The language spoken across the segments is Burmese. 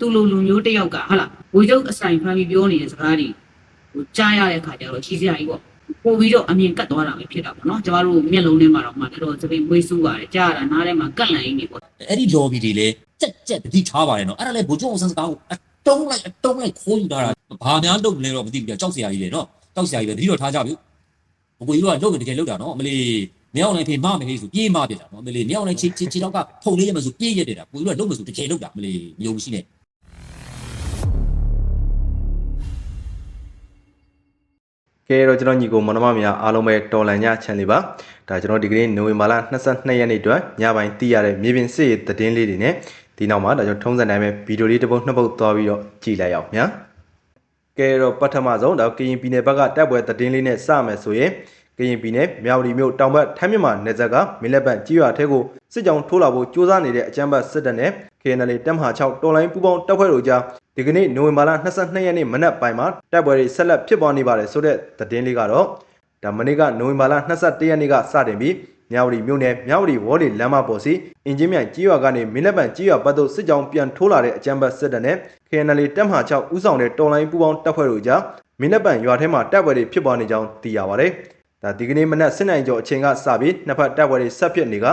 သူ့လိုလူမျိုးတစ်ယောက်ကဟုတ်လားဝေကျုပ်အဆိုင်ဖမ်းပြီးပြောနေတဲ့စကားတွေဟိုကြားရတဲ့ခါကျတော့ချီစရာကြီးပေါ့ပို့ပြီးတော့အမြင်ကတ်သွားတာပဲဖြစ်တာပေါ့နော်ကျမတို့မျက်လုံးထဲမှာတော့မှတော်တော်သပင်မွေးဆူပါတယ်ကြားရတာနားထဲမှာကတ်လန်ရင်းနေပေါ့အဲ့ဒီ lobby တွေလည်းကြက်ကြက်တတိထားပါတယ်နော်အဲ့ဒါလည်းဘိုးချုပ်အောင်ဆန်းစကားကိုအတုံးလိုက်အတုံးလိုက်ခိုးယူထားတာဘာများလုပ်လဲတော့မသိဘူးကြာကြောက်စရာကြီးလေနော်ကြောက်စရာကြီးပဲတတိတော့ထားကြပြီဘိုးကြီးကလုပ်နေတကယ်လုပ်တာနော်အမလီ မြောက်နိုင်ဖေးမမယ်လေးဆိုပြေးမပြတာနော်အမလီမြောက်နိုင်ချီချီချီတော့ကဖုန်လေးရမဆိုပြေးရတယ်တာဘိုးကြီးကလုပ်မဆိုတကယ်လုပ်တာအမလီမျိုးမရှိနဲ့ကဲတော့ကျွန်တော်ညီကိုမနမမများအားလုံးပဲတော်လန်ညချန်လေးပါဒါကျွန်တော်ဒီကနေ့နိုဝင်ဘာလ22ရက်နေ့အတွက်ညပိုင်းသိရတဲ့မြေပြင်စစ်ရေးသတင်းလေးတွေနဲ့ဒီနောက်မှာဒါကျွန်တော်ထုံးစံတိုင်းပဲဗီဒီယိုလေးတစ်ပုတ်နှစ်ပုတ်သွားပြီးတော့ကြည့်လိုက်အောင်ညာကဲတော့ပထမဆုံးဒါကရင်ပြည်နယ်ဘက်ကတပ်ပွဲသတင်းလေးနဲ့စမယ်ဆိုရင် ကရင်ပြည်နယ်မြောက်ရီမြို့တောင်ဘက်ထမ်းမြင့်မှာနေဇက်ကမင်းလက်ပံကြီးရွာထဲကိုစစ်ကြောင်းထိုးလာဖို့ကြိုးစားနေတဲ့အကြမ်းဖက်စစ်တပ်နဲ့ KNL တပ်မဟာ6တော်လိုင်းပူးပေါင်းတပ်ဖွဲ့တို့ကြားဒီကနေ့နိုဝင်ဘာလ22ရက်နေ့မနက်ပိုင်းမှာတိုက်ပွဲတွေဆက်လက်ဖြစ်ပွားနေပါတယ်ဆိုတဲ့သတင်းလေးကတော့ဒါမနေ့ကနိုဝင်ဘာလ22ရက်နေ့ကစတင်ပြီးမြောက်ရီမြို့နယ်မြောက်ရီဝေါ်လီလမ်းမပေါ်စီအင်ဂျင်မြိုင်ကြီးရွာကနေမင်းလက်ပံကြီးရွာပတ်သို့စစ်ကြောင်းပြန်ထိုးလာတဲ့အကြမ်းဖက်စစ်တပ်နဲ့ KNL တပ်မဟာ6ဦးဆောင်တဲ့တော်လိုင်းပူးပေါင်းတပ်ဖွဲ့တို့ကြားမင်းလက်ပံရွာထဲမှာတိုက်ပွဲတွေဖြစ်ပွားနေကြောင်းသိရပါတယ် ဒါဒီကနေ့မနက်7:00နာရီကျော်အချိန်ကစပြီးနှစ်ဖက်တိုက်ပွဲတွေဆက်ဖြစ်နေက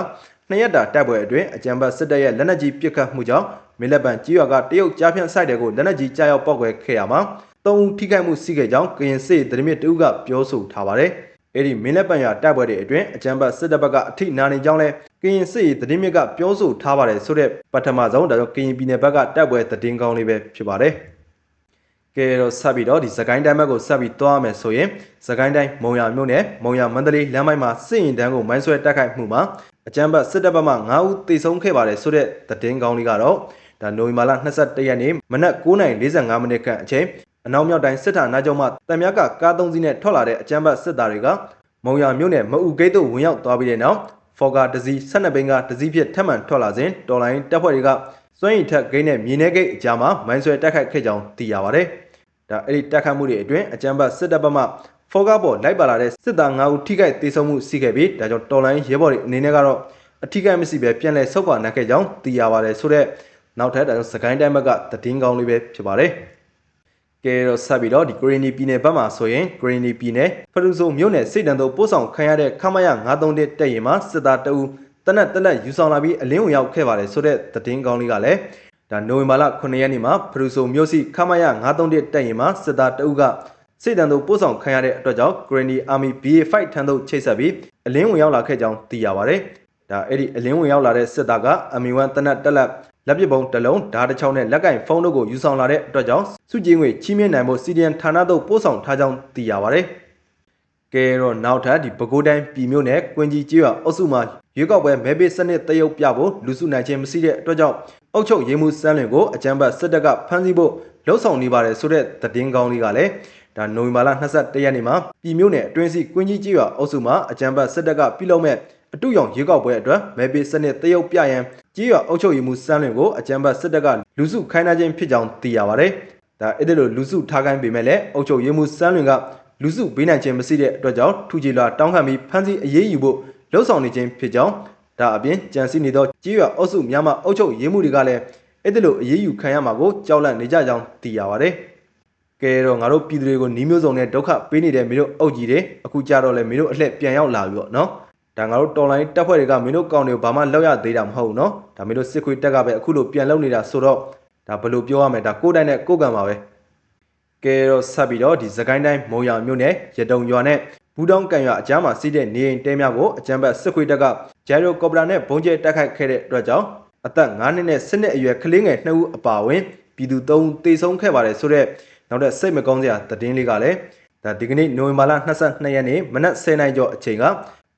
နှစ်ရက်တာတိုက်ပွဲအတွင်းအကြံပတ်စစ်တပ်ရဲ့လက်နက်ကြီးပစ်ခတ်မှုကြောင့်မင်းလက်ပံကြီးရွာကတရုတ်ကြားဖြန့်ဆိုင်တဲ့ကိုလက်နက်ကြီးကြားရောက်ပောက်ကွဲခဲ့ရမှာသုံးဦးထိခိုက်မှုရှိခဲ့ကြောင်းကရင်စစ်သတင်းမြစ်တဦးကပြောဆိုထားပါတယ်။အဲ့ဒီမင်းလက်ပံရွာတိုက်ပွဲတွေအတွင်းအကြံပတ်စစ်တပ်ဘက်ကအထိနာနေကြောင်းလဲကရင်စစ်သတင်းမြစ်ကပြောဆိုထားပါတယ်ဆိုတဲ့ပထမဆုံးဒါကြောင့်ကရင်ပြည်နယ်ဘက်ကတိုက်ပွဲသတင်းကောင်းလေးပဲဖြစ်ပါတယ်။ ကဲတော့ဆက်ပြီးတော့ဒီစကိုင်းတိုင်းဘက်ကိုဆက်ပြီးသွားမယ်ဆိုရင်စကိုင်းတိုင်းမုံရမြို့နယ်မုံရမန္တလေးလမ်းပိုင်းမှာစစ်ရင်တန်းကိုမိုင်းဆွဲတိုက်ခိုက်မှုမှာအကြမ်းဖက်စစ်တပ်ဘက်မှ9ဦးသေဆုံးခဲ့ပါတယ်ဆိုတဲ့သတင်းကောင်းလေးကတော့ဒါနိုဝင်ဘာလ22ရက်နေ့မနက်9:45မိနစ်ခန့်အချိန်အနောက်မြောက်တိုင်းစစ်ဌာနချုပ်မှတံမြကကားသုံးစီးနဲ့ထွက်လာတဲ့အကြမ်းဖက်စစ်သားတွေကမုံရမြို့နယ်မအူဂိတ်သို့ဝင်ရောက်သွားပြီးတဲ့နောက်ဖော်ကာတစီ12ဘိန်းကတစီဖြစ်ထပ်မံထွက်လာစဉ်တော်လိုင်းတပ်ဖွဲ့တွေကစွန့်ရင်ထက်ဂိတ်နဲ့မြေနေဂိတ်အကြားမှာမိုင်းဆွဲတိုက်ခိုက်ခဲ့ကြောင်းသိရပါတယ်။ ဒါအဲ့ဒီတိုက်ခိုက်မှုတွေအတွင်းအကြမ်းဖက်စစ်တပ်ဘက်မှဖောကားပေါ်လိုက်ပါလာတဲ့စစ်သား9ဦးထိခိုက်ဒေဆုံးမှုရှိခဲ့ပြီးဒါကြောင့်တော်လိုင်းရဲဘော်တွေအနေနဲ့ကတော့အထိခိုက်မရှိပဲပြန်လည်ဆုတ်ခွာနိုင်ခဲ့ကြောင်းသိရပါတယ်ဆိုတော့နောက်ထပ်ဒါကြောင့်စကိုင်းတိုင်းဘက်ကသတင်းကောင်းလေးပဲဖြစ်ပါတယ်ကဲတော့ဆက်ပြီးတော့ဒီဂရီနီပြည်နယ်ဘက်မှာဆိုရင်ဂရီနီပြည်နယ်ဖရူဆိုမြို့နယ်စိတ်တန်တို့ပို့ဆောင်ခံရတဲ့ခမရ931တက်ရင်မှာစစ်သားတအူတနက်တလက်ယူဆောင်လာပြီးအလင်းဝင်ရောက်ခဲ့ပါတယ်ဆိုတဲ့သတင်းကောင်းလေးကလည်း ဒါနိုဝင်ဘာလ9ရက်နေ့မှာဖရူဆိုမြို့စီခမရ931တက်ရင်မှာစစ်သားတအူကစိတ်တန်တို့ပို့ဆောင်ခံရတဲ့အတွက်ကြောင့် Granny Army BA5 ထံသို့ချိတ်ဆက်ပြီးအလင်းဝင်ရောက်လာခဲ့ကြောင်းသိရပါတယ်။ဒါအဲ့ဒီအလင်းဝင်ရောက်လာတဲ့စစ်သားက MI1 တနက်တက်လက်လက်ပစ်ပုံတစ်လုံးဓာတ်တစ်ချောင်းနဲ့လက်ကင်ဖုန်းတို့ကိုယူဆောင်လာတဲ့အတွက်ကြောင့်စုကြည်ငွေချီးမြှင့်နိုင်ဖို့ CDN ဌာနသို့ပို့ဆောင်ထားကြောင်းသိရပါတယ်။ကဲတော့နောက်ထပ်ဒီပဲခူးတိုင်းပြည်မြို့နယ်ကွင်းကြီးကျေးရွာအုပ်စုမှာရွေးကောက်ပွဲမဲပေးစနစ်တရုပ်ပြဖို့လူစုနိုင်ခြင်းမရှိတဲ့အတွက်ကြောင့် အုပ်ချုပ်ရေးမှုစမ်းလင်ကိုအကြမ်းဖက်စစ်တပ်ကဖမ်းဆီးဖို့လှုံ့ဆော်နေပါတယ်ဆိုတဲ့သတင်းကောင်းလေးကလည်းဒါနိုဝင်ဘာလ22ရက်နေ့မှာပြည်မြို့နယ်အတွင်းစီကွင်းကြီးကျေးရွာအုပ်စုမှာအကြမ်းဖက်စစ်တပ်ကပြုလုပ်မဲ့အတူရောင်ရွေးကောက်ပွဲအတွက်မဲပေးစနစ်တရုပ်ပြရန်ကြေးရွာအုပ်ချုပ်ရေးမှုစမ်းလင်ကိုအကြမ်းဖက်စစ်တပ်ကလူစုခိုင်းထားခြင်းဖြစ်ကြောင်းသိရပါတယ်။ဒါအဲ့ဒီလိုလူစုထားခိုင်းပေမဲ့လည်းအုပ်ချုပ်ရေးမှုစမ်းလင်ကလူစုဘေးနိုင်ခြင်းမရှိတဲ့အတွက်ကြောင့်ထူကြည်လာတောင်းခံပြီးဖမ်းဆီးအရေးယူဖို့လှုံ့ဆော်နေခြင်းဖြစ်ကြောင်း ဒါအပြင်ကြံစည်နေသောကြေးရွာအုပ်စုများမှအုပ်ချုပ်ရေးမှုတွေကလည်းအဲ့ဒီလိုအရေးယူခံရမှာကိုကြောက်လန့်နေကြကြောင်းသိရပါတယ်။ကဲတော့ငါတို့ပြည်သူတွေကိုနှီးမျိုးစုံနဲ့ဒုက္ခပေးနေတဲ့မင်းတို့အုပ်ကြီးတွေအခုကြတော့လေမင်းတို့အလှည့်ပြန်ရောက်လာပြီပေါ့နော်။ဒါငါတို့တော်လိုင်းတက်ဖွဲ့တွေကမင်းတို့ကောင်းတွေကိုဘာမှလောက်ရသေးတာမဟုတ်ဘူးနော်ဒါမင်းတို့စစ်ခွေးတက်ကပဲအခုလိုပြန်လုံနေတာဆိုတော့ဒါဘယ်လိုပြောရမလဲဒါကိုယ်တိုင်နဲ့ကိုယ်ကံပါပဲကဲတော့ဆက်ပြီးတော့ဒီစကိုင်းတိုင်းမုံရမြို့နယ်ရတုံရွာနဲ့ ဘူးတောင်းကန်ရွာအကြားမှာစီးတဲ့နေအိမ်တဲများကိုအကြမ်းဖက်စစ်ခွေးတက်ကဂျယ်ရိုကော်ပတာနဲ့ဘုံကျဲတက်ခိုက်ခဲ့တဲ့အတွက်ကြောင့်အသက်9နှစ်နဲ့10နှစ်အရွယ်ကလေးငယ်2ဦးအပါအဝင်ပြည်သူ3ဦးသေဆုံးခဲ့ပါတယ်ဆိုတော့နောက်တဲ့စိတ်မကောင်းစရာသတင်းလေးကလည်းဒါဒီကနေ့နိုဝင်ဘာလ22ရက်နေ့မနက်10:00နာရီကျော်အချိန်က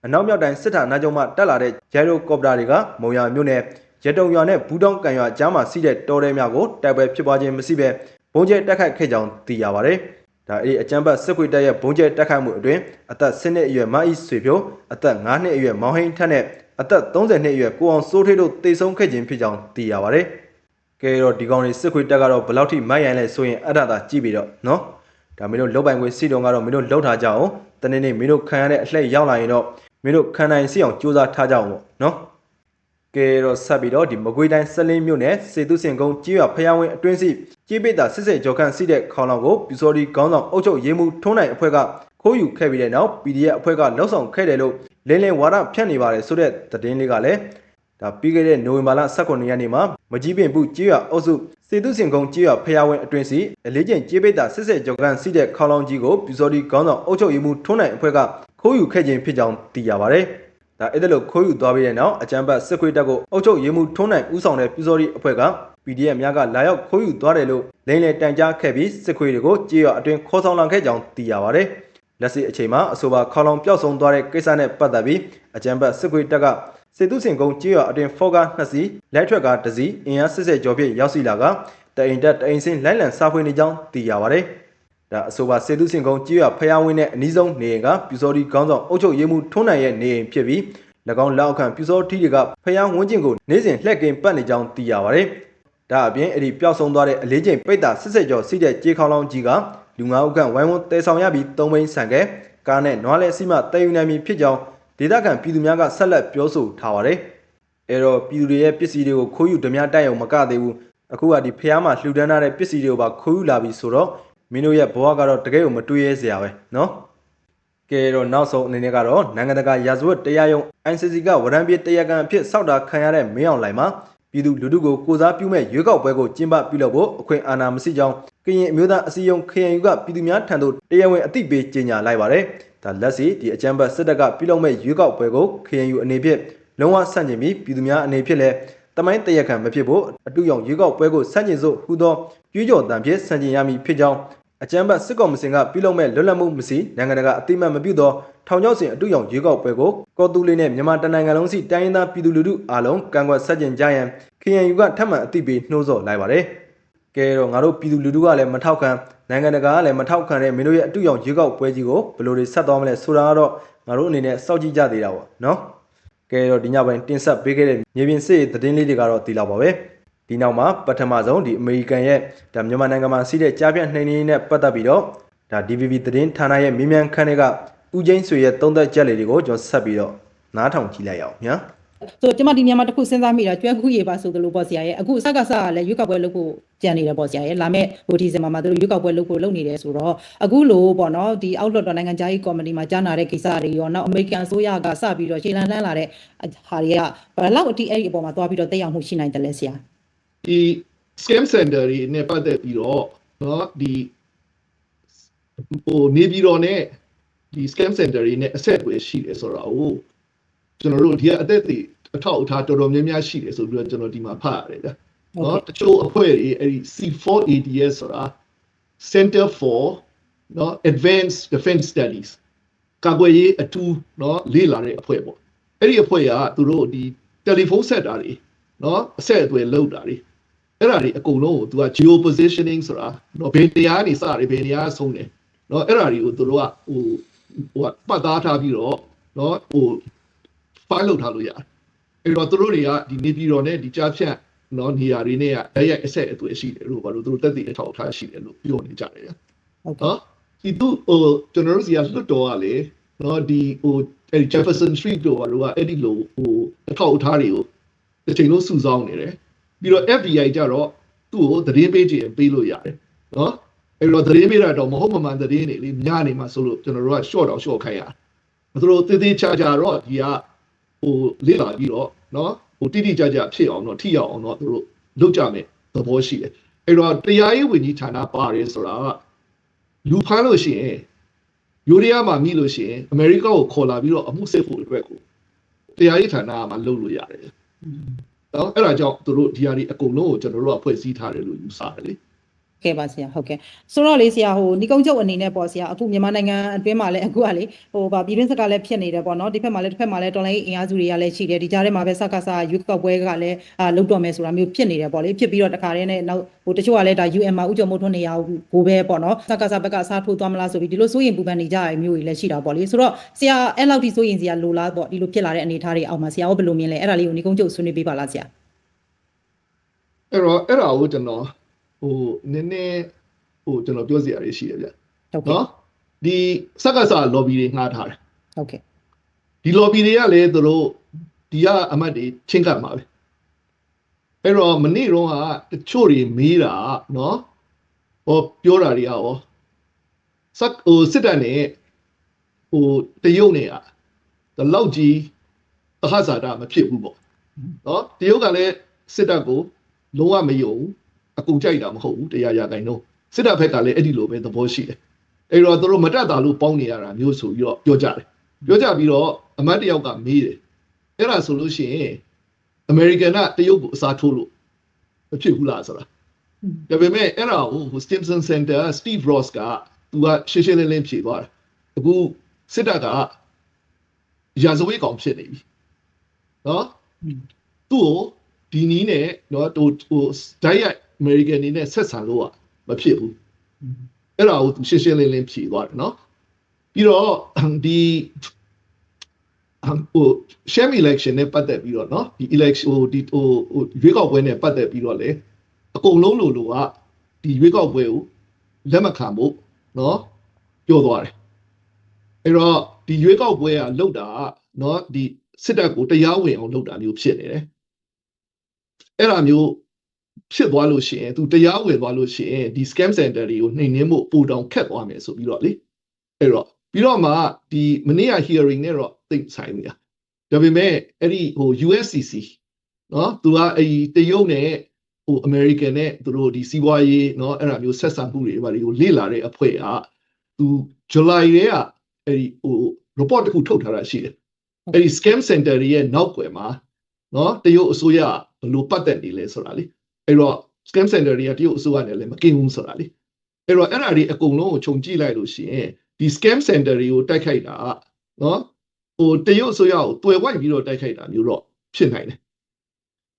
အနောက်မြောက်တိုင်းစစ်ဌာနချုပ်မှတက်လာတဲ့ဂျယ်ရိုကော်ပတာတွေကမုံရမြို့နယ်ရတုံရွာနဲ့ဘူးတောင်းကန်ရွာကြားမှာစီးတဲ့တောထဲများကိုတိုက်ပွဲဖြစ်ပွားခြင်းမရှိဘဲဘုံကျဲတက်ခိုက်ခဲ့ကြောင်းသိရပါတယ်။ ဒါအဲ့ဒီအကြမ်းဖက်စစ်ခွေတပ်ရဲ့ဘုံကျဲတက်ခိုက်မှုအတွင်းအသက်10နှစ်အရွယ်မအီဆွေဖြိုးအသက်9နှစ်အရွယ်မောင်ဟိန်းထက်နဲ့အသက်30နှစ်အရွယ်ကိုအောင်စိုးထေးတို့တေဆုံးခဲ့ခြင်းဖြစ်ကြောင်းသိရပါတယ်။ကဲတော့ဒီကောင်တွေစစ်ခွေတက်ကတော့ဘယ်လောက်ထိမိုက်ရိုင်းလဲဆိုရင်အဲ့ဒါသာကြည့်ပြီးတော့နော်။ဒါမင်းတို့လောက်ပိုင်ခွေစီတုံကတော့မင်းတို့လှုပ်ထားကြအောင်တနေ့နေ့မင်းတို့ခံရတဲ့အလှည့်ရောက်လာရင်တော့မင်းတို့ခံနိုင်စီအောင်စူးစမ်းထားကြအောင်ပေါ့နော်ကဲတော့ဆက်ပြီးတော့ဒီမကွေးတိုင်းစလင်းမြို့နယ်စေတုစင်ကုန်းကြီးရွာဖျားဝင်းအတွင်းစီ ကြီးပိတ်တာစစ်စစ်ကြော်ခန့်စီးတဲ့ခေါင်းလောင်ကိုပြူစော်ဒီခေါင်းဆောင်အုပ်ချုပ်ရေးမှုထုံးနိုင်အဖွဲ့ကခိုးယူခဲ့ပြီးတဲ့နောက် PDF အဖွဲ့ကလှုပ်ဆောင်ခဲ့တယ်လို့လင်းလင်းဝါဒဖြန့်နေပါတယ်ဆိုတဲ့သတင်းလေးကလည်းဒါပြီးခဲ့တဲ့နိုဝင်ဘာလ18ရက်နေ့မှာမကြီးပင်ပုကြီးရွာအုပ်စုစေတုစင်ကုန်းကြီးရွာဖျားဝင်းအတွင်းစီအလေးကျင့်ကြီးပိတ်တာစစ်စစ်ကြော်ခန့်စီးတဲ့ခေါင်းလောင်ကြီးကိုပြူစော်ဒီခေါင်းဆောင်အုပ်ချုပ်ရေးမှုထုံးနိုင်အဖွဲ့ကခိုးယူခဲ့ခြင်းဖြစ်ကြောင်းသိရပါတယ်ဒါအဲ့ဒါလို့ခိုးယူသွားပြီးတဲ့နောက်အကြမ်းဖက်စစ်ခွေးတပ်ကိုအုပ်ချုပ်ရေးမှုထုံးနိုင်ဦးဆောင်တဲ့ပြူစော်ရီအဖွဲ့က PDF များကလာရောက်ခိုးယူသွားတယ်လို့လိမ့်လေတန်ကြားခဲ့ပြီးစစ်ခွေးတွေကိုကြေးရွာအတွင်းခေါ်ဆောင်လာခဲ့ကြောင်းသိရပါတယ်။လက်ရှိအချိန်မှာအဆိုပါခေါလောင်ပျောက်ဆုံးသွားတဲ့ကိစ္စနဲ့ပတ်သက်ပြီးအကြမ်းဖက်စစ်ခွေးတပ်ကစေတုစင်ကုန်းကြေးရွာအတွင်းဖော့ကား2စီးလက်ထရက်က1စီးအင်အားစစ်စစ်ကျော်ဖြင့်ရောက်ရှိလာကတအိမ်တက်တအိမ်စင်းလိုက်လံစားဖွေနေကြောင်းသိရပါတယ်။ဒါအဆိုပါစေတုစင်ကုန်းကြီးရဖျားဝင်းနဲ့အနီးဆုံးနေအိမ်ကပြူစောတီကောင်းဆောင်အုပ်ချုပ်ရေးမှုထွန်းနိုင်ရဲ့နေအိမ်ဖြစ်ပြီး၎င်းလက်အောက်ခံပြူစောထီတွေကဖျားဝင်းကျင်ကိုနေ့စဉ်လှည့်ကင်းပတ်နေကြောင်းသိရပါတယ်။ ။ဒါအပြင်အဲ့ဒီပျောက်ဆုံးသွားတဲ့အလေးချိန်ပိတ်တာစစ်စစ်ကျော်စီးတဲ့ကြေခေါလောင်းကြီးကလူ၅ဦးခန့်ဝိုင်းဝန်းတဲဆောင်ရပြီး၃ဘိန်းဆန်ခဲ့ကားနဲ့နွားလဲစီမတည်ယူနိုင်ပြီဖြစ်ကြောင်းဒေသခံပြည်သူများကဆက်လက်ပြောဆိုထားပါတယ်။အဲတော့ပြည်သူတွေရဲ့ပစ္စည်းတွေကိုခိုးယူဓမြတိုက်အောင်မကသေးဘူး။အခုကဒီဖျားမှာလှူဒန်းထားတဲ့ပစ္စည်းတွေကိုပါခိုးယူလာပြီဆိုတော့မင်းတို့ရဲ့ဘဝကတော့တကယ်ကိုမတွေးရဲစရာပဲနော်။ကဲတော့နောက်ဆုံးအနေနဲ့ကတော့နိုင်ငံတကာရာဇဝတ်တရားရုံး ICC ကဝရံပြစ်တရားခံအဖြစ်စောက်တာခံရတဲ့မင်းအောင်လှိုင်မှာ ပြည်သူလူထုကိုကိုစားပြုမဲ့ရွေးကောက်ပွဲကိုကျင်းပပြုလုပ်ဖို့အခွင့်အာဏာမရှိကြောင်းကရင်အမျိုးသားအစည်းအရုံး KNU ကပြည်သူများထံသို့တရားဝင်အသိပေးကြေညာလိုက်ပါတယ်။ဒါလက်စီဒီအကြမ်းဖက်စစ်တပ်ကပြုလုပ်မဲ့ရွေးကောက်ပွဲကို KNU အနေဖြင့်လုံးဝဆန့်ကျင်ပြီးပြည်သူများအနေဖြင့်လည်းတမိုင်းတရားခံမဖြစ်ဖို့အတူရောက်ရွေးကောက်ပွဲကိုဆန့်ကျင်စို့ဟူသောကြွေးကြော်တံဖြင့်ဆန့်ကျင်ရမည်ဖြစ်ကြောင်း အကြမ်းဖက်စစ်ကောင်မစင်ကပြုလုပ်မဲ့လွတ်လပ်မှုမရှိနိုင်ငံတကာအသိအမှတ်မပြုသောထောင်ချောက်စင်အတူရောင်ရွေးကောက်ပွဲကိုကော်တူလေးနဲ့မြန်မာတနိုင်ငံလုံးစီတိုင်းရင်းသားပြည်သူလူထုအားလုံးကန့်ကွက်ဆက်ကျင်ကြရန် KNU ကထပ်မံအသိပေးနှိုးဆော်လိုက်ပါတယ်။ကဲတော့ငါတို့ပြည်သူလူထုကလည်းမထောက်ခံနိုင်ငံတကာကလည်းမထောက်ခံတဲ့မင်းတို့ရဲ့အတူရောင်ရွေးကောက်ပွဲကြီးကိုဘယ်လိုတွေဆက်သွားမလဲဆိုတာကတော့ငါတို့အနေနဲ့စောင့်ကြည့်ကြသေးတာပေါ့နော်။ကဲတော့ဒီညပိုင်းတင်ဆက်ပေးခဲ့တဲ့မြေပြင်စစ်ရေးသတင်းလေးတွေကတော့ဒီလောက်ပါပဲ။ ဒီနောက်မှာပထမဆုံးဒီအမေရိကန်ရဲ့ဒါမြန်မာနိုင်ငံမှာစီးတဲ့ကြားပြန့်နှိမ်နင်းရေးနဲ့ပတ်သက်ပြီးတော့ဒါ DVB သတင်းဌာနရဲ့မြင်းမြန်ခန်းတွေကဦးကျင်းဆွေရဲ့သုံးသက်ချက်လေးတွေကိုကျွန်တော်ဆက်ပြီးတော့နားထောင်ကြည့်လိုက်ရအောင်ညာဆိုကျမဒီမြန်မာတစ်ခုစဉ်းစားမိတာကျွဲခုရေပါဆိုသလိုပေါ့ဆရာရဲ့အခုစကားစကလည်းရွေးကောက်ပွဲလုပ်ဖို့ကြံနေတယ်ပေါ့ဆရာရဲ့လာမဲ့ဟိုဒီဇင်ဘာမှာသူတို့ရွေးကောက်ပွဲလုပ်ဖို့လုပ်နေတယ်ဆိုတော့အခုလိုပေါ့နော်ဒီအောက်လွတ်တော်နိုင်ငံသားရေးကော်မတီမှာကြားနာတဲ့ကိစ္စတွေရောနောက်အမေရိကန်အစိုးရကစပြီးတော့ရှေ့လန်းလန်းလာတဲ့ဟာတွေကဘယ်လောက်အထိအဲ့ဒီအပေါ်မှာသွားပြီးတော့တက်ရောက်မှုရှိနိုင်တယ်လဲဆရာ ဒီ scam center တွေနဲ့ပတ်သက်ပြီးတော့เนาะဒီဟိုနေပြည်တော်နဲ့ဒီ scam center တွေနဲ့အဆက်အသွယ်ရှိတယ်ဆိုတာကိုကျွန်တော်တို့ဒီကအသက်တွေအထောက်အထားတော်တော်များများရှိတယ်ဆိုပြီးတော့ကျွန်တော်ဒီမှာဖတ်ရတယ်ဗျာ ဟုတ် เนาะ ကဲ့ တချို့အဖွဲ့တွေအဲ့ဒီ C4ADS ဆိုတာ Center for เนาะ Advanced Defense Studies ကာကွယ်ရေးအထူးเนาะလေ့လာတဲ့အဖွဲ့ပေါ့အဲ့ဒီအဖွဲ့ကသူတို့ဒီတယ်လီဖုန်းဆက်တာတွေเนาะအဆက်အသွယ်လုပ်တာတွေ အဲ့ဒါတွေအကုန်လုံးကို तू က geo positioning ဆိုတာနော်ဘယ်တရားနေစတယ်ဘယ်တရားဆုံးတယ်နော်အဲ့ဒါတွေကိုသူတို့ကဟိုဟိုကပတ်သားထားပြီးတော့နော်ဟို file လုပ်ထားလို့ရတယ်အဲ့တော့သူတို့တွေကဒီနေပြည်တော်နဲ့ဒီကြားဖြတ်နော်နေရာတွေနဲ့ကအဲ့ရိုက်အဆက်အသွယ်ရှိတယ်လို့ဘာလို့သူတို့တက်တည်အထောက်အထားရှိတယ်လို့ပြောနေကြတယ်ဗျာဟုတ်ကဲ့နော်ဒီသူဟိုကျွန်တော်တို့စီကလွတ်တော်ကလေနော်ဒီဟိုအဲ့ဒီ Jefferson Street တို့ကလို့ကအဲ့ဒီလိုဟိုအထောက်အထားတွေကိုတစ်ချိန်လုံးစုဆောင်းနေတယ် ပြီးတော့ FBI ကြတော့သူ့ကိုသတင်းပေးချင်ပေးလို့ရတယ်နော်အဲ့တော့သတင်းပေးတာတော့မဟုတ်မမှန်သတင်းတွေလေညနေမှဆိုလို့ကျွန်တော်တို့က short တော့ short ခိုင်းရသူတို့သေးသေးချာချာတော့ဒီကဟိုလေ့လာပြီးတော့နော်ဟိုတိတိကျကျဖြစ်အောင်တော့ထိရောက်အောင်တော့သူတို့လုပ်ကြမယ်သဘောရှိတယ်အဲ့တော့တရားရေးဝန်ကြီးဌာနပါတယ်ဆိုတာကလူဖမ်းလို့ရှိရင်ယူရီးယားမှာမိလို့ရှိရင်အမေရိကကိုခေါ်လာပြီးတော့အမှုစစ်ဖို့အတွက်ကိုတရားရေးဌာနကမှလုပ်လို့ရတယ်။ နော်အဲ့ဒါကြောင့်သူတို့ဒီဟာဒီအကုန်လုံးကိုကျွန်တော်တို့ကဖွဲ့စည်းထားတယ်လို့ယူဆတယ်လေ ကဲပါဆရာဟုတ်ကဲ့ဆိုတော့လေဆရာဟိုနီကုန်းချုပ်အနေနဲ့ပေါ့ဆရာအခုမြန်မာနိုင်ငံအတွင်းမှာလည်းအခုကလေဟိုဗာပြည်တွင်းစကားလည်းဖြစ်နေတယ်ပေါ့နော်ဒီဘက်မှာလည်းတစ်ဖက်မှာလည်းတော်လိုင်းအင်အားစုတွေကလည်းရှိတယ်ဒီကြားထဲမှာပဲစကားစားရွေးကောက်ပွဲကလည်းအာလုတ်တော်မယ်ဆိုတာမျိုးဖြစ်နေတယ်ပေါ့လေဖြစ်ပြီးတော့တခါတည်းနဲ့နောက်ဟိုတချို့ကလည်းဒါ UN မှာဥကြုံမို့ထွန်းနေရကိုပဲပေါ့နော်စကားစားဘက်ကစားထိုးသွားမလားဆိုပြီးဒီလိုစိုးရင်ပူပန်နေကြရမျိုးတွေလည်းရှိတာပေါ့လေဆိုတော့ဆရာအဲ့လောက်ထိစိုးရင်စရာလိုလားပေါ့ဒီလိုဖြစ်လာတဲ့အနေအထားတွေအောက်မှာဆရာရောဘယ်လိုမြင်လဲအဲ့ဒါလေးကိုနီကုန်းချုပ်ဆွေးနွေးပေးပါလားဆရာ။အဲ့တော့အဲ့ဒါကိုကျွန်တော် ဟိုနည်းနည်းဟိုကျွန်တော်ပြောစရာတွေရှိတယ်ဗျဟုတ်။ကဲ့နော်ဒီစက္ကစ lobby တွေငှားထားတယ်ဟုတ်ကဲ့။ဒီ lobby တွေကလည်းသူတို့ဒီကအမတ်တွေချင်းကပ်မှာပဲအဲ့တော့မနေ့တော့ကတချို့တွေမေးတာနော်ဟောပြောတာတွေကဟောစက်ဟိုစစ်တပ်နဲ့ဟိုတရုတ်နဲ့ကဒီလောက်ကြီးသဟဇာတာမဖြစ်ဘူးပေါ့နော်တရုတ်ကလည်းစစ်တပ်ကိုလုံးဝမယုံဘူး အကုန်ကြိုက်တာမဟုတ်ဘူးတရားရတိုင်းတော့စစ်တပ်ဘက်ကလည်းအဲ့ဒီလိုပဲသဘောရှိတယ်အဲ့တော့သူတို့မတက်တာလို့ပေါင်းနေရတာမျိုးဆိုပြီးတော့ပြောကြတယ်ပြောကြပြီးတော့အမတ်တယောက်ကမေးတယ်အဲ့ဒါဆိုလို့ရှိရင်အမေရိကန်ကတရုတ်ကိုအစားထိုးလို့မဖြစ်ဘူးလားဆိုတာဒါပေမဲ့အဲ့ဒါကိုဟို Stimson Center Steve Ross ကသူကရှင်းရှင်းလင်းလင်းဖြေသွားတယ်အခုစစ်တပ်ကရာဇဝတ်ကောင်ဖြစ်နေပြီနော်သူ့ကိုဒီနီးနဲ့နော်ဟိုဟို ဒိုင်ရိုက် American နေနဲ့ဆက်ဆံလို့ကမဖြစ်ဘူးအဲ့ဒါကိုသူရှင်းရှင်းလင်းလင်းဖြေသွားတယ်နော်ပြီးတော့ဒီဟို sham election နဲ့ပတ်သက်ပြီးတော့နော်ဒီ election ဟိုဒီဟိုဟိုရွေးကောက်ပွဲနဲ့ပတ်သက်ပြီးတော့လေ အကုန်လုံးလိုလိုကဒီရွေးကောက်ပွဲကိုလက်မခံဖို့เนาะပြောသွားတယ်အဲ့တော့ဒီရွေးကောက်ပွဲကလှုပ်တာကเนาะဒီစစ်တပ်ကိုတရားဝင်အောင်လှုပ်တာမျိုးဖြစ်နေတယ်အဲ့ဒါမျိုး ဖြစ်သွားလို့ရှိရင်သူတရားဝင်သွားလို့ရှိရင်ဒီ scam center တွေကိုနှိမ်နင်းမှုပိုတောင်ခက်သွားမယ်ဆိုပြီးတော့လေအဲ့တော့ပြီးတော့မှဒီမနေ့က hearing နဲ့တော့သိဆိုင်နေတာဒါပေမဲ့အဲ့ဒီဟို USCC နော်သူကအဲ့ဒီတရုတ်နဲ့ဟို American နဲ့သူတို့ဒီစီးပွားရေးနော်အဲ့ဒါမျိုးဆက်ဆံမှုတွေဘာတွေကိုလေ့လာတဲ့အဖွဲ့ကသူ July ရဲ့ကအဲ့ဒီဟို report တစ်ခုထုတ်ထားတာရှိတယ်အဲ့ဒီ scam center ရဲ့နောက်ွယ်မှာနော်တရုတ်အစိုးရဘယ်လိုပတ်သက်နေလဲဆိုတာလေ အဲ့တော့ scam center တွေကတရုတ်အစိုးရနဲ့လည်းမကင်ဘူးဆိုတာလေအဲ့တော့အဲ့ဒါတွေအကုန်လုံးကိုခြုံကြည့်လိုက်လို့ရှိရင်ဒီ scam center တွေကိုတိုက်ခိုက်တာနော်ဟိုတရုတ်အစိုးရကိုတွယ်ဝိုက်ပြီးတော့တိုက်ခိုက်တာမျိုးတော့ဖြစ်နိုင်တယ်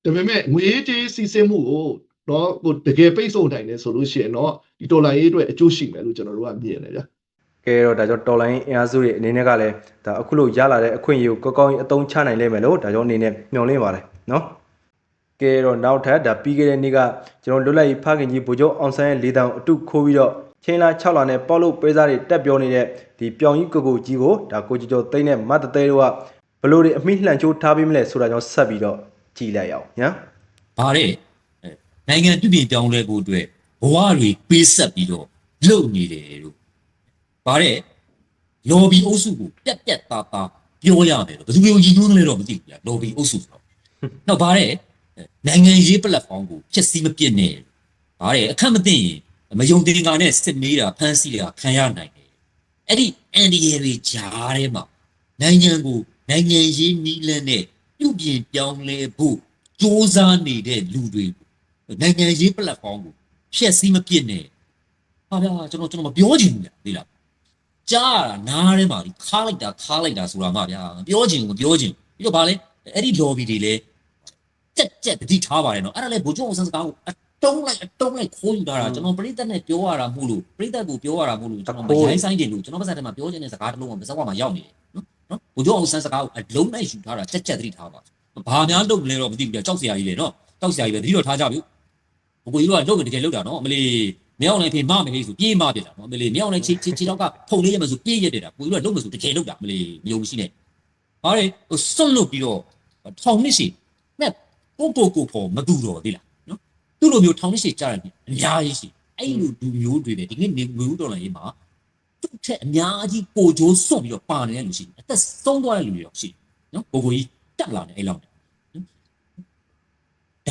ဒါပေမဲ့ငွေကြေးစီးဆင်းမှုကိုတော့ဟိုတကယ်ပိတ်ဆို့နိုင်တယ်ဆိုလို့ရှိရင်တော့ဒီဒေါ်လာရေးအတွက်အကျိုးရှိမယ်လို့ကျွန်တော်တို့ကမြင်တယ်ဗျာကဲတော့ဒါကြောင့်တော်လိုင်းအင်အားစုတွေအနေနဲ့ကလည်းဒါအခုလိုရလာတဲ့အခွင့်အရေးကိုကောင်းကောင်းအသုံးချနိုင်လိမ့်မယ်လို့ဒါကြောင့်အနေနဲ့မျှော်လင့်ပါတယ်နော် ကဲတော့နောက်ထပ်ဒါပြီးခဲ့တဲ့နေ့ကကျွန်တော်လွတ်လပ်ရေးဖခင်ကြီးဗိုလ်ချုပ်အောင်ဆန်းရဲ့လေးတောင်အတုခိုးပြီးတော့ချင်းလာ6လာနဲ့ပေါလို့ပဲစားတွေတက်ပြောနေတဲ့ဒီပြောင်ကြီးကိုကိုကြီးကိုဒါကိုကြီးကျော်သိန်းနဲ့မတ်တသေးတို့ကဘလို့တွေအမိလှန်ချိုးထားပေးမလဲဆိုတာကြောင့်ဆက်ပြီးတော့ကြည်လိုက်အောင်ညာ။ဗါတဲ့အဲနိုင်ငံပြုပြင်ပြောင်းလဲဖို့အတွက်ဘဝတွေပေးဆက်ပြီးတော့လုပ်နေတယ်လို့ဗါတဲ့ lobby အုပ်စုကိုပြက်ပြက်သားသားပြောရမယ်လို့ဘယ်သူမျိုးရည်ညွှန်းလဲတော့မသိဘူးဗျာ lobby အုပ်စုဆိုတော့နောက်ဗါတဲ့ နိုင်ငံရေး platform ကိုဖြစ်စည်းမပြစ်နဲ့ဗါတဲ့အခက်မသိရင်မယုံတင်ကနဲ့စစ်မေးတာဖမ်းဆီးတာခံရနိုင်တယ်အဲ့ဒီအန်ဒီရတွေကြားထဲမှာနိုင်ငံကိုနိုင်ငံရေးနီးလန်းနဲ့ပြုပြင်ပြောင်းလဲဖို့စ조사နေတဲ့လူတွေနိုင်ငံရေး platform ကိုဖျက်ဆီးမပြစ်နဲ့ဟာဗျာကျွန်တော်ကျွန်တော်မပြောချင်ဘူးဗျာသိလားကြားရတာနားထဲမှာဒီခါလိုက်တာခါလိုက်တာဆိုတာမှဗျာမပြောချင်ဘူးမပြောချင်ဘူးပြီးတော့ဗာလဲအဲ့ဒီ lobby တွေလဲ ကြက်ကြက်တတိထားပါတယ်နော်အဲ့ဒါလဲဘိုးချုပ်အောင်ဆန်းစကားကိုအတုံးလိုက်အတုံးလိုက်ခိုးယူတာကျွန်တော်ပြိသက်နဲ့ပြောရတာမို့လို့ပြိသက်ကိုပြောရတာမို့လို့ကျွန်တော်မရိုင်းဆိုင်တယ်လို့ကျွန်တော်ပါစတဲ့မှာပြောချင်တဲ့စကားတစ်လုံးကမစက်ဝါမှာရောက်နေတယ်နော်နော်ဘိုးချုပ်အောင်ဆန်းစကားကိုအလုံးနဲ့ယူထားတာကြက်ကြက်တတိထားပါဘာများလုပ်လဲတော့မသိဘူးကြာကြောက်စရာကြီးလေနော်ကြောက်စရာကြီးပဲတတိတော့ထားကြပြီဘကိုကြီးတို့ကလုပ်နေတကယ်လုပ်တာနော်အမလီမြောက်နိုင်ဖေးမမဟေးဆိုပြေးမပြစ်တာနော်အမလီမြောက်နိုင်ချီချီချီတော့ကဖုန်လေးရမဆိုပြေးရက်တယ်တာကိုကြီးတို့ကလုပ်မဆိုတကယ်လုပ်တာအမလီမယုံရှိနဲ့ဟာလေဟိုစွန့်လွတ်ပြီးတော့ထောင်နှစ်ရှိနဲ့ ပို့ပို့ကိုဖို့မတူတော့သေးလားနော်သူ့လိုမျိုးထောင်နှစ်ရှိကြားတယ်အများကြီးရှိအဲ့လိုလူမျိုးတွေပဲဒီနေ့နေငွေဦးတော်လည်းရေးမှာသူ့ထက်အများကြီးပိုကြိုးစွန့်ပြီးတော့ပါနေတဲ့လူရှိအသက်ဆုံးသွားတဲ့လူတွေရောရှိနော်ကိုကိုကြီးတက်လာတယ်အဲ့လောက်ဒါ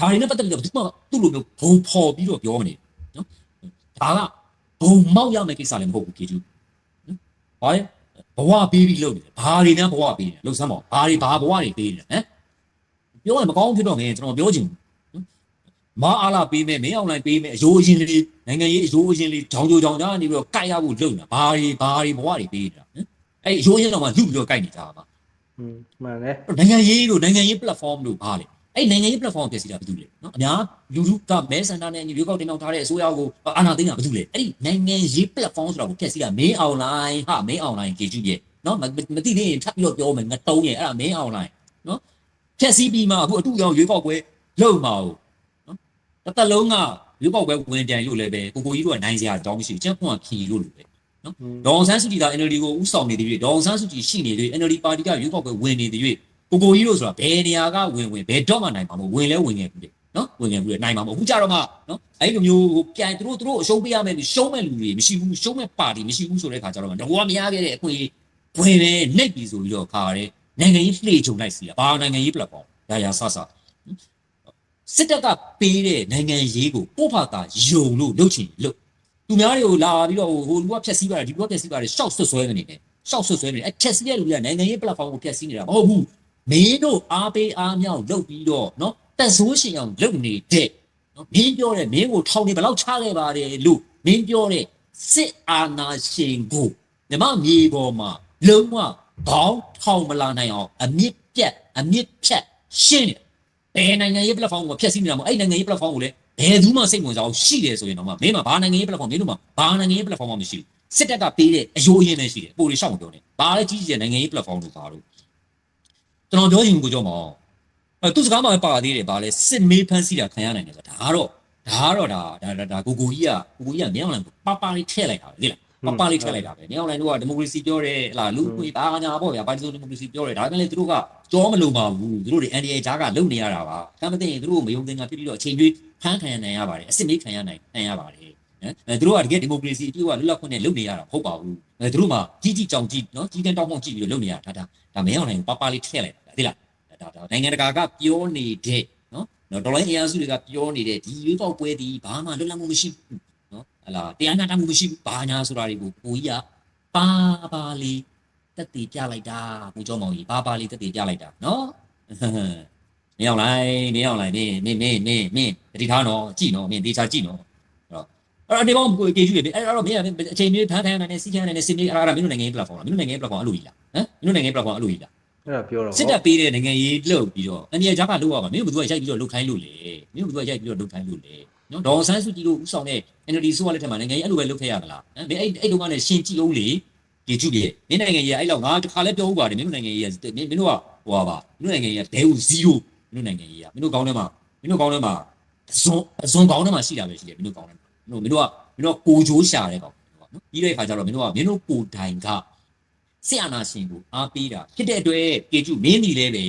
တွေနဲ့ပတ်သက်ပြီးတော့ဒီမှာသူ့လိုမျိုးဘုံဖော်ပြီးတော့ပြောမနေနော်ဒါကဘုံမောက်ရမယ့်ကိစ္စလည်းမဟုတ်ဘူးကေကျူနော်ဘာလဲဘဝပေးပြီးလုပ်နေတယ်ဘာတွေနဲ့ဘဝပေးနေတယ်လှုပ်ဆမ်းပါဘာတွေဘာဘဝတွေပေးနေတယ်ဟမ် ပြောရင်မကောင်းဖြစ်တော့ငယ်ကျွန်တော်ပြောချင်ဘူးနော်မအားလာပေးမယ်မင်းအောင်လိုက်ပေးမယ်အယိုးအရင်လေးနိုင်ငံရေးအယိုးအရင်လေးဂျောင်ဂျိုဂျောင်ကြားနေပြီးတော့ကြိုက်ရဖို့လုပ်နေတာဘာတွေဘာတွေဘဝတွေပေးနေတာဟမ်အဲ့အယိုးအရင်တော့မှလူပြီးတော့ကြိုက်နေကြတာပါอืมမှန်တယ်နိုင်ငံရေးလို့နိုင်ငံရေး platform လို့ဘာလဲအဲ့နိုင်ငံရေး platform ဖြစ်စီတာဘာလို့လဲနော်အများလူလူကမဲဆန္ဒနဲ့ရွေးကောက်တင်အောင်ထားတဲ့အစိုးရကိုအာဏာသိမ်းတာဘာလို့လဲအဲ့ဒီနိုင်ငံရေး platform ဆိုတာကိုဖြစ်စီတာမင်း online ဟာမင်း online ကြည့်ကြည့်ရဲ့နော်မမသိသေးရင်ထပ်ပြီးတော့ပြောမယ်ငတုံးရဲ့အဲ့ဒါမင်း online နော် ဖြက်စီးပြီးမှအခုအတူရောင်ရွေးကောက်ပွဲလုံမှာ哦နော်တစ်သက်လုံးကရွေးကောက်ပွဲဝင်ပြန်လို့လည်းပဲကိုကိုကြီးတို့ကနိုင်စရာတောင်းမရှိဘူးကျန်ဖွင့်ခီလို့လို့ပဲ อืม ဒေါအောင်ဆန်းစုကြည်က NLD ကိုဥဆောင်နေသည်၍ဒေါအောင်ဆန်းစုကြည်ရှိနေသည် NLD ပါတီကရွေးကောက်ပွဲဝင်နေသည်၍ ကိုကိုကြီးတို့ဆိုတာဘယ်နေရာကဝင်ဝင်ဘယ်တော့မှနိုင်မှာမဟုတ်ဝင်လဲဝင်ငယ်ဘူးလေနော်ဝင်ငယ်ဘူးလေနိုင်မှာမဟုတ်အခုကြတော့မှနော်အဲ့လိုမျိုးဟိုပြန်သူတို့သူတို့အရှုံးပေးရမယ်လို့ရှုံးမဲ့လူတွေမရှိဘူးရှုံးမဲ့ပါတီမရှိဘူးဆိုတဲ့ခါကျတော့တော့ကမရခဲ့တဲ့အခွင့်အရေးဝင်နေနှိပ်ပြီဆိုပြီးတော့ခါရဲ နိုင်ငံရေးလှေချုံလိုက်စီတာဘာနိုင်ငံရေး platform ရာရာဆဆစစ်တပ်ကပေးတဲ့နိုင်ငံရေးကိုပို့ဖာတာယုံလို့လုပ်ချင်လို့သူများတွေကိုလာပြီးတော့ဟိုလူကဖြက်စီးပါတယ်ဒီလူကဖြက်စီးပါတယ်ရှောက်ဆွတ်ဆွဲနေတယ်ရှောက်ဆွတ်ဆွဲနေတယ်အဲ့ဖြက်စီးတဲ့လူတွေကနိုင်ငံရေး platform ကိုဖြက်စီးနေတာမဟုတ်ဘူး မင်းတို့အားပေးအားမြောက်လုပ်ပြီးတော့เนาะတက်ဆိုးရှင်အောင်လုပ်နေတဲ့เนาะမင်းပြောတဲ့မင်းကိုထောင်နေဘယ်လောက်ချခဲ့ပါတယ်လို့မင်းပြောတဲ့စစ်အာဏာရှင်ကိုမြမမြေပေါ်မှာလုံးဝ ခေါင်းထောင်မလာနိုင်အောင်အမြင့်ပြတ်အမြင့်ဖြတ်ရှင်းတယ်ဘယ်နိုင်ငံရေး platform ကိုဖျက်ဆီးနေတာမဟုတ်အဲ့နိုင်ငံရေး platform ကိုလည်းဘယ်သူမှစိတ်ဝင်စားအောင်ရှိတယ်ဆိုရင်တော့မင်းမှာဘာနိုင်ငံရေး platform မင်းတို့မှာဘာနိုင်ငံရေး platform မှမရှိဘူးစစ်တပ်ကပေးတဲ့အယိုးအရင်းနဲ့ရှိတယ်ပိုတွေရှောက်မပြောနဲ့ဘာလဲကြီးကြီးတဲ့နိုင်ငံရေး platform လို့ပါလို့ကျွန်တော်ပြောရင်ကိုကြောမောင်အဲသူစကားမှာပါသေးတယ်ဗာလဲစစ်မေးဖန်းစီတာခံရနိုင်တယ်ဆိုတာဒါကတော့ဒါကတော့ဒါဒါဒါကိုကိုကြီးကကိုကိုကြီးကမြောင်းလန်ပပလေးထည့်လိုက်တာပဲလေလား ပပလေးထည့်လိုက်တာပဲမြောင်းလန်တို့ကဒီမိုကရေစီပြောတယ်ဟလာလူ့ခွေဘာညာပေါ့ဗျာပါတီစုံဒီမိုကရေစီပြောတယ်ဒါပေမဲ့လေသူတို့ကကြောမလုံပါဘူးသူတို့တွေ NDA ဂျားကလုံနေရတာပါဒါမှမသိရင်သူတို့ကိုမယုံသင်္ကာဖြစ်ပြီးတော့အချိန်ကြီးဖမ်းခံရနိုင်ရပါတယ်အစ်စ်မေးခံရနိုင်နိုင်ရပါတယ်နော်အဲသူတို့ကတကယ်ဒီမိုကရေစီအပြည့်အဝလွတ်လပ်ခွင့်နဲ့လုပ်နေရတာမဟုတ်ပါဘူးအဲသူတို့မှကြီးကြီးကြောင်ကြီးနော်ကြီးကန်တောင်းမှောက်ကြည့်ပြီးတော့လုပ်နေရတာဒါဒါဒါမင်းအောင်နိုင်ပပလေးထည့်လိုက်တာသိလားဒါဒါနိုင်ငံတကာကပြောနေတဲ့နော်နော်ဒေါ်လာအင်အားစုတွေကပြောနေတဲ့ဒီရွေးကောက်ပွဲဒီဘာမှလွတ်လပ်မှုမရှိဘူးနော် ဟလာတရားနာတမှုမရှိဘူးဘာညာဆိုတာတွေကိုကိုကြီးကပါပါလေးတက်တည်ပြလိုက်တာကိုကျော်မောင်ကြီးပါပါလေးတက်တည်ပြလိုက်တာနော်မင်းအောင်လိုက်မင်းအောင်လိုက်မင်းမင်းမင်းမင်းမင်းတတိထားနော်ကြည့်နော်မင်းတေချာကြည့်နော်အဲ့တော့အဲ့တော့ဒီဘောကိုကြေးကျူလေအဲ့တော့မင်းအချိန်မျိုးဖန်ခံနိုင်နေစီခံနိုင်နေစင်နေအဲ့ဒါမင်းတို့နိုင်ငံရေး platform လားမင်းတို့နိုင်ငံရေး platform အဲ့လိုကြီးလားဟမ်မင်းတို့နိုင်ငံရေး platform အဲ့လိုကြီးလားအဲ့ဒါပြောတော့စစ်တပ်ပေးတဲ့နိုင်ငံရေးလှုပ်ပြီးတော့အန်ဒီယာဂျာကလှုပ်ရပါမင်းတို့ဘယ်သူကရိုက်ပြီးတော့လှုပ်ခိုင်းလို့လေမင်းတို့ဘယ်သူကရိုက်ပြီးတော့လှုပ်ခိုင်းလို့လေ နော်ဒေါ်ဆန်းစုကြည်တို့ဥဆောင်တဲ့ NLD ဆိုရလက်ထက်မှာနိုင်ငံရေးအဲ့လိုပဲလှုပ်ခဲ့ရမလားဟမ်မင်းအဲ့အဲ့တုန်းကလည်းရှင်းကြည့်အောင်လေဒီကျုပ်ပြေမင်းနိုင်ငံရေးအဲ့လောက်ငါတစ်ခါလဲပြောဥပါတယ်မင်းတို့နိုင်ငံရေးကမင်းတို့ကဟိုပါမင်းတို့နိုင်ငံရေးကဘဲဦး0မင်းတို့နိုင်ငံရေးကမင်းတို့ကောင်းထဲမှာမင်းတို့ကောင်းထဲမှာဇွန်ဇွန်ကောင်းထဲမှာရှိတာပဲရှိတယ်မင်းတို့ကောင်းထဲမှာမင်းတို့မင်းတို့ကမင်းတို့ကိုဂျိုးရှာတဲ့ကောင်နော်ပြီးတဲ့အခါကျတော့မင်းတို့ကမင်းတို့ကိုတိုင်ကဆရာနာရှင်ကိုအားပေးတာဖြစ်တဲ့အတွက်ကေကျုမင်းဒီလဲပဲ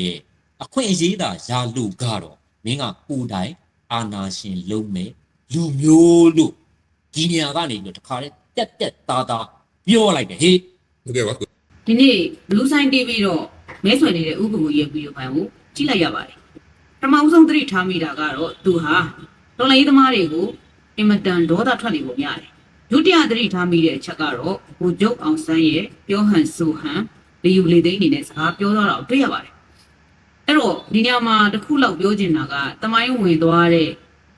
အခွင့်အရေးသာရာလို့ကတော့မင်းကကိုယ်တိုင်အာနာရှင်လုံးမဲ့ လူမျိုးလို့ဒီနေရာကနေပြီးတော့တခါတည်းတက်တက်သားသားပြောလိုက်တယ်ဟေးဟုတ်ကဲ့ပါဒီနေ့ Blue Sign TV တော့မဲဆွယ်နေတဲ့ဥပဒေရဲ့ဗီဒီယိုဖိုင်ကိုကြည့်လိုက်ရပါတယ်ပထမဆုံးသတိထားမိတာကတော့သူဟာတော်လိုင်းသမားတွေကိုအင်မတန်ဒေါသထွက်နေပုံရတယ်ဒုတိယသတိထားမိတဲ့အချက်ကတော့ဘူကျုပ်အောင်ဆန်းရဲ့ပြောဟန်ဆိုဟန်လေယူလေသိန်းနေတဲ့စကားပြောတော့တာကိုတွေ့ရပါတယ်အဲ့တော့ဒီညမှာတစ်ခုလောက်ပြောချင်တာကတမိုင်းဝင်သွားတဲ့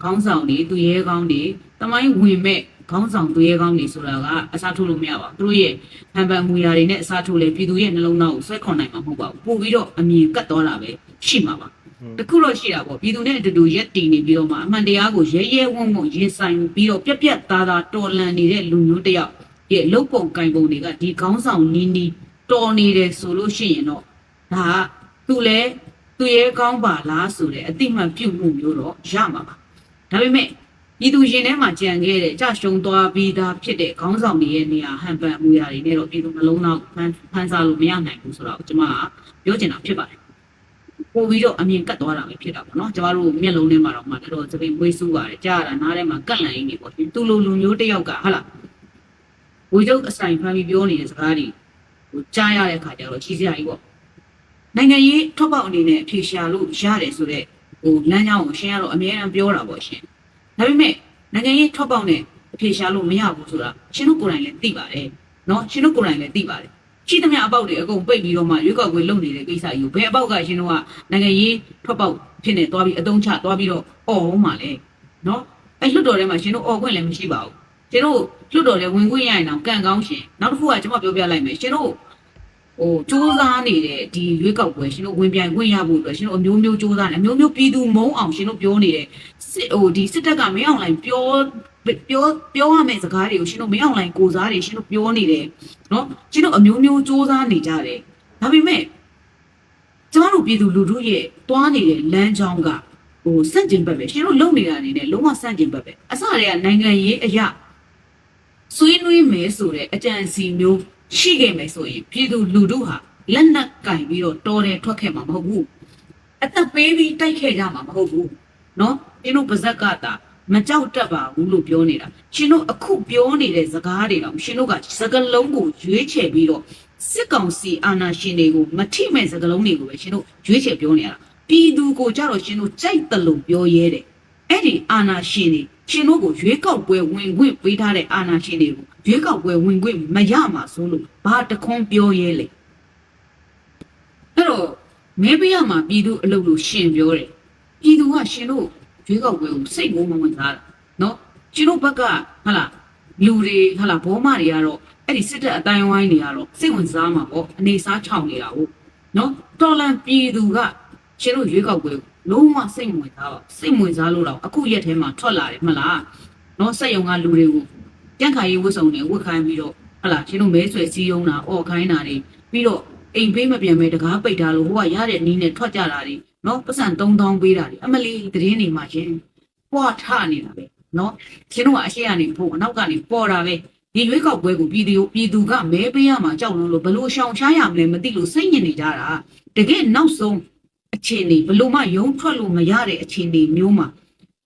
ခေါင်းဆောင်တွေသူရဲကောင်းတွေတမိုင်းဝင်မဲ့ခေါင်းဆောင်သူရဲကောင်းတွေဆိုတာကအစားထိုးလို့မရပါဘူးသူတို့ရဲ့ဟန်ပန်မူရာတွေနဲ့အစားထိုးလေပြည်သူရဲ့နှလုံးသားကိုဆွဲခေါ်နိုင်မှာမဟုတ်ပါဘူးပို့ပြီးတော့အမြင်ကတ်သွားတာပဲရှိမှာပါတခုတော့ရှိတာပေါ့ပြည်သူနဲ့အတူတူရက်တည်နေပြီးတော့မှအမှန်တရားကိုရဲရဲဝံ့ဝံ့ရင်ဆိုင်ပြီးတော့ပြက်ပြက်သားသားတော်လန်နေတဲ့လူမျိုးတစ်ယောက်ရဲ့လုတ်ပုံကင်ပုံတွေကဒီခေါင်းဆောင်နီးနီးတော်နေတယ်ဆိုလို့ရှိရင်တော့ဒါကသူလဲသူရဲကောင်းပါလားဆိုတဲ့အတိမတ်ပြုတ်မှုမျိုးတော့ရမှာပါ ဒါပေမဲ့ပြည်သူရင်ထဲမှာကြံခဲ့တဲ့ကြရှုံသွားပြီးသားဖြစ်တဲ့ခေါင်းဆောင်တွေရဲ့နေရာဟန်ပန်မှုရာတွေနဲ့တော့ပြည်သူနှလုံးသားကိုဖန်ဖန်ဆာလို့မရနိုင်ဘူးဆိုတော့ကျွန်မကပြောချင်တာဖြစ်ပါတယ်ပို့ပြီးတော့အမြင်ကတ်သွားတာပဲဖြစ်တာပေါ့နော်ကျမတို့မျက်လုံးထဲမှာတော့မှတော်တော်သပင်မွေးဆူပါတယ်ကြားရတာနားထဲမှာကတ်လန်ရင်းနေပေါ့သူလိုလူမျိုးတစ်ယောက်ကဟာလားဝေကျုပ်အဆိုင်ဖမ်းပြီးပြောနေတဲ့စကားတွေဟိုကြားရတဲ့ခါကျတော့ကြီးစရာကြီးပေါ့နိုင်ငံရေးထောက်ပေါက်အနေနဲ့အဖြေရှာလို့ရတယ်ဆိုတော့ ဟိုလမ်းကြောင်းကိုရှင်ကတော့အမြဲတမ်းပြောတာပေါ့ရှင်ဒါပေမဲ့နိုင်ငံရေးထောက်ပေါက်နဲ့အဖြေရှာလို့မရဘူးဆိုတာရှင်တို့ကိုယ်တိုင်လည်းသိပါတယ်နော်ရှင်တို့ကိုယ်တိုင်လည်းသိပါတယ်ရှိသမျှအပေါက်တွေအကုန်ပိတ်ပြီးတော့မှရွေးကောက်ပွဲလုပ်နေတဲ့ကိစ္စကြီးကိုဘယ်အပေါက်ကရှင်တို့ကနိုင်ငံရေးထွက်ပေါက်ဖြစ်နေသွားပြီးအတုံးချသွားပြီးတော့អော်မှလဲနော်အဲ့လွတ်တော်ထဲမှာရှင်တို့អော်ခွင့်လည်းမရှိပါဘူးရှင်တို့လွတ်တော်ထဲဝင်ခွင့်ရရင်တော့ကံကောင်းရှင်နောက်တစ်ခုကကျွန်မပြောပြလိုက်မယ်ရှင်တို့ ဟိုစူးစမ်းနေတဲ့ဒီရွေးကောက်ပွဲရှင်တို့ဝင်ပြိုင်ခွင့်ရဖို့အတွက်ရှင်တို့အမျိုးမျိုးစူးစမ်းတယ်အမျိုးမျိုးပြည်သူမုန်းအောင်ရှင်တို့ပြောနေတဲ့စစ်ဟိုဒီစစ်တပ်ကမင်းအောင်လိုင်းပြောပြောပြောရမယ့်စကားတွေကိုရှင်တို့မင်းအောင်လိုင်းကိုစားတွေရှင်တို့ပြောနေတယ်နော်ရှင်တို့အမျိုးမျိုးစူးစမ်းနေကြတယ်ဒါပေမဲ့ကျမတို့ပြည်သူလူထုရဲ့တွားနေတဲ့လမ်းကြောင်းကဟိုစန့်ကျင်ဘက်ပဲရှင်တို့လုံနေတာအနေနဲ့လုံးဝစန့်ကျင်ဘက်ပဲအစတည်းကနိုင်ငံရေးအရာဆွေးနွေးမယ်ဆိုတဲ့အကြံစီမျိုး ရှိခဲ့မယ်ဆိုရင်ပြည်သူလူထုဟာလက်နက်ကင်ပြီးတော့တော်တယ်ထွက်ခဲ့မှာမဟုတ်ဘူးအသက်ပေးပြီးတိုက်ခဲ့ကြမှာမဟုတ်ဘူးနော်ရှင်တို့ပါဇက်ကတာမကြောက်တတ်ပါဘူးလို့ပြောနေတာရှင်တို့အခုပြောနေတဲ့စကားတွေတော့ရှင်တို့ကစကလုံးကိုရွေးချယ်ပြီးတော့စစ်ကောင်စီအာဏာရှင်တွေကိုမထိမဲ့စကလုံးတွေကိုပဲရှင်တို့ရွေးချယ်ပြောနေရတာပြည်သူကိုကြတော့ရှင်တို့ကြိုက်တယ်လို့ပြောရဲတယ်အဲ့ဒီအာဏာရှင်တွေ ရှင်တို့ကိုရွေးကောက်ပွဲဝင်ခွင့်ပေးထားတဲ့အာဏာရှင်တွေကိုရွေးကောက်ပွဲဝင်ခွင့်မရမှာဆိုလို့ဘာတခွန်းပြောရဲလဲအဲ့တော့မဲပေးရမှာပြည်သူအလုပ်လို့ရှင်ပြောတယ်ပြည်သူကရှင်တို့ရွေးကောက်ပွဲကိုစိတ်မိုးမဝင်သားတာနော်ရှင်တို့ဘက်ကဟလာလူတွေဟလာဘောမတွေကတော့အဲ့ဒီစစ်တပ်အတိုင်းဝိုင်းတွေကတော့စိတ်ဝင်စားမှာပေါ့အနေစားချောင်နေတာဟုတ်နော်တော်လန်ပြည်သူကရှင်တို့ရွေးကောက်ပွဲကို လုံးဝစိတ်မဝင်စားပါစိတ်မဝင်စားလို့တော့အခုရက်ထဲမှာထွက်လာတယ်မလားနော်စက်ယုံကလူတွေကိုကြန့်ခိုင်ရေးဝတ်စုံတွေဝတ်ခိုင်းပြီးတော့ဟလာရှင်တို့မဲဆွဲစည်းရုံးတာအော်ခိုင်းတာတွေပြီးတော့အိမ်ဖေးမပြန်မဲတကားပိတ်တာလို့ဟိုကရတဲ့နီးနဲ့ထွက်ကြတာတွေနော်ပတ်စံ3000ပေးတာတွေအမလီသတင်းတွေမှာရှင်ပွားထနေတာပဲနော်ရှင်တို့ကအရှိကနေဖို့အနောက်ကနေပေါ်တာပဲဒီရွေးကောက်ပွဲကိုပြည်သူပြည်သူကမဲပေးရမှာကြောက်လို့လို့ဘလို့ရှောင်ရှားရမလဲမသိလို့စိတ်ညစ်နေကြတာတကယ်နောက်ဆုံး အခြေအနေဘလို့မှယုံထွက်လို့မရတဲ့အခြေအနေမျိုးမှာ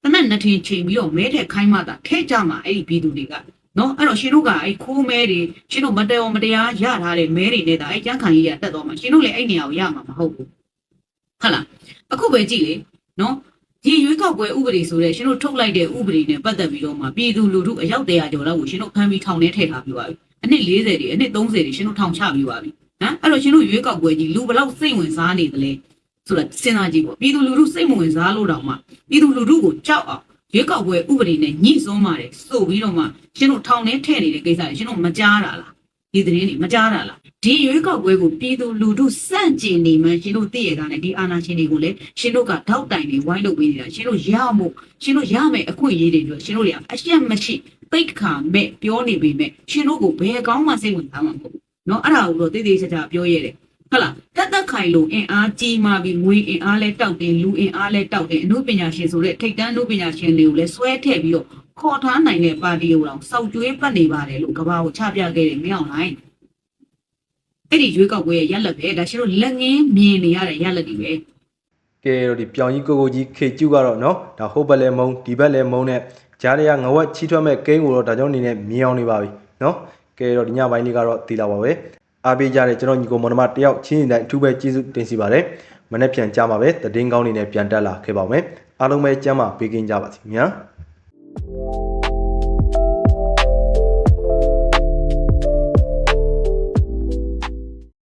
တနက်နှစ်ထင်ချိန်ပြီးတော့မဲထက်ခိုင်းမှသာထဲကြမှာအဲ့ဒီပြည်သူတွေကနော်အဲ့တော့ရှင်တို့ကအဲ့ခိုးမဲတွေရှင်တို့မတရောမတရားရထားတဲ့မဲတွေနဲ့ဒါအဲ့ကျန်းခံကြီးရတက်တော့မှာရှင်တို့လည်းအဲ့နေရာကိုရမှာမဟုတ်ဘူးဟုတ်လားအခုပဲကြည့်လေနော်ဒီရွေးကောက်ပွဲဥပဒေဆိုတဲ့ရှင်တို့ထုတ်လိုက်တဲ့ဥပဒေနဲ့ပတ်သက်ပြီးတော့မှပြည်သူလူထုအယောက်တရာကျော်လောက်ကိုရှင်တို့ဖမ်းပြီးထောင်ထဲထည့်ထားပြီးပါပြီအနှစ်40တွေအနှစ်30တွေရှင်တို့ထောင်ချပြီးပါပြီဟမ်အဲ့တော့ရှင်တို့ရွေးကောက်ပွဲကြီးလူဘလောက်စိတ်ဝင်စားနေသလဲ ဆိုတာစဉ်းစားကြည့်ပေါ့ပြည်သူလူထုစိတ်မဝင်စားလို့တောင်မှပြည်သူလူထုကိုကြောက်အောင် ရွေးကောက်ပွဲဥပဒေနဲ့ညှိစွန်းပါတယ်ဆိုပြီးတော့မှရှင်တို့ထောင်ထဲထည့်နေတဲ့ကိစ္စတွေရှင်တို့မကြားတာလားဒီသတင်းတွေမကြားတာလားဒီရွေးကောက်ပွဲကိုပြည်သူလူထုစန့်ကျင်နေမှရှင်တို့သိရတာနဲ့ဒီအာဏာရှင်တွေကိုလည်းရှင်တို့ကထောက်တိုင်နေဝိုင်းလုပ်ပေးနေတာရှင်တို့ရမို့ရှင်တို့ရမယ်အခွင့်အရေးတွေတို့ရှင်တို့တွေကအရှက်မရှိပိတ်ခါမဲ့ပြောနေပေမဲ့ရှင်တို့ကိုဘယ်ကောင်းမှစိတ်ဝင်စားမှာမဟုတ်ဘူးเนาะအဲ့ဒါကိုတော့တိတိကျကျပြောရဲတယ် ဟုတ်လားတက်တက်ခိုင်လို့အင်အားကြီးမှပြီးငွေအင်အားလဲတောက်တယ်လူအင်အားလဲတောက်တယ်အမှုပညာရှင်ဆိုတဲ့ထိတ်တန်းအမှုပညာရှင်တွေကိုလဲဆွဲထည့်ပြီးတော့ခေါ်ထားနိုင်တဲ့ပါတီကိုတော့စောက်ကျွေးပတ်နေပါတယ်လို့ကဘာကိုချပြခဲ့တယ်မင်းအောင်လိုင်းအဲ့ဒီရွေးကောက်ပွဲရဲ့ရက်လက်ပဲဒါရှင်တို့လက်ငင်းမြင်နေရတဲ့ရက်လက်တွေပဲကဲတော့ဒီပြောင်ကြီးကိုကိုကြီးခေကျူကတော့နော်ဒါဟိုဘက်လဲမုံဒီဘက်လဲမုံနဲ့ကြားရရငဝက်ချီထွက်မဲ့ကိန်းကိုတော့ဒါကြောင့်အနေနဲ့မြင်အောင်နေပါပြီနော်ကဲတော့ဒီညပိုင်းလေးကတော့တည်လာပါပဲ အားပေးကြတဲ့ကျွန်တော်ညီကိုမောင်နှမတယောက်ချင်းတိုင်းအထူးပဲကျေးဇူးတင်စီပါတယ်မနေ့ပြန်ကြမှာပဲတည်င်းကောင်းနေနဲ့ပြန်တက်လာခဲ့ပါမယ်အားလုံးပဲကျမ်းမာပေးကင်းကြပါစေခင်ဗျာ